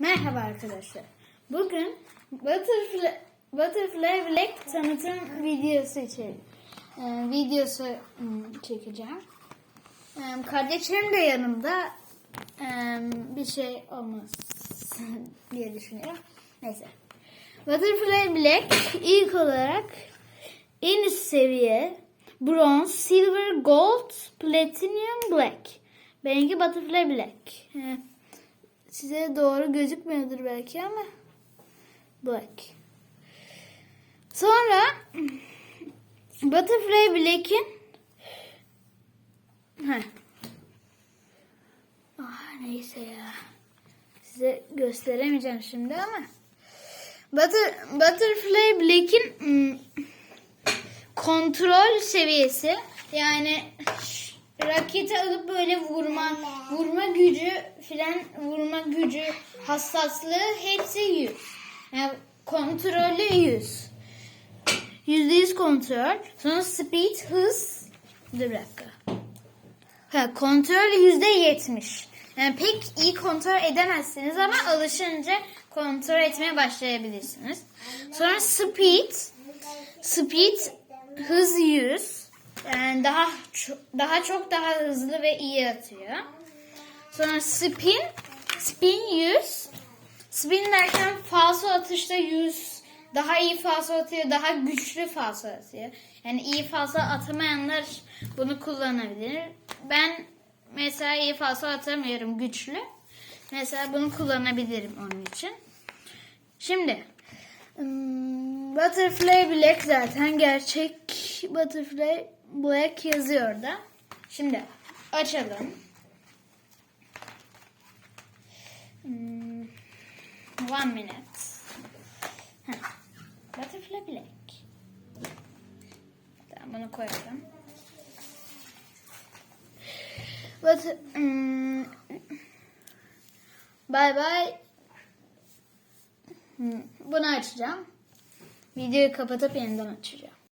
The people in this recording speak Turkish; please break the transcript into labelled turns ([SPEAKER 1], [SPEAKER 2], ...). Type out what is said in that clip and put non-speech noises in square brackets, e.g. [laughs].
[SPEAKER 1] Merhaba arkadaşlar. Bugün Butterfly, Butterfly Black tanıtım videosu için e, videosu hmm, çekeceğim. E, kardeşlerim de yanımda e, bir şey olmaz [laughs] diye düşünüyorum. Neyse. Butterfly Black ilk olarak en üst seviye bronze, silver, gold, platinum, black. Benimki Butterfly Black. E, Size doğru gözükmüyordur belki ama black. Sonra [clears throat] Butterfly Black'in. Ah neyse ya. Size gösteremeyeceğim şimdi ama Butter, Butterfly Black'in hmm, kontrol seviyesi yani raketi alıp böyle vurma vurma gücü filan vurma gücü hassaslığı hepsi 100. Yani kontrolü 100. %100 kontrol. Sonra speed hız. Dur dakika. Ha, kontrol %70. Yani pek iyi kontrol edemezsiniz ama alışınca kontrol etmeye başlayabilirsiniz. Sonra speed. Speed hız 100. Yani daha daha çok daha hızlı ve iyi atıyor. Sonra spin. Spin 100. Spin derken falso atışta 100. Daha iyi falso atıyor, daha güçlü falso atıyor. Yani iyi falso atamayanlar bunu kullanabilir. Ben mesela iyi falso atamıyorum güçlü. Mesela bunu kullanabilirim onun için. Şimdi hmm, Butterfly Black zaten gerçek Butterfly Black yazıyor da. Şimdi açalım. Hmm, one minute. Heh. Butterfly Black. Tamam bunu koyalım. But, hmm, bye bye. Hmm, Bunu açacağım. Videoyu kapatıp yeniden açacağım.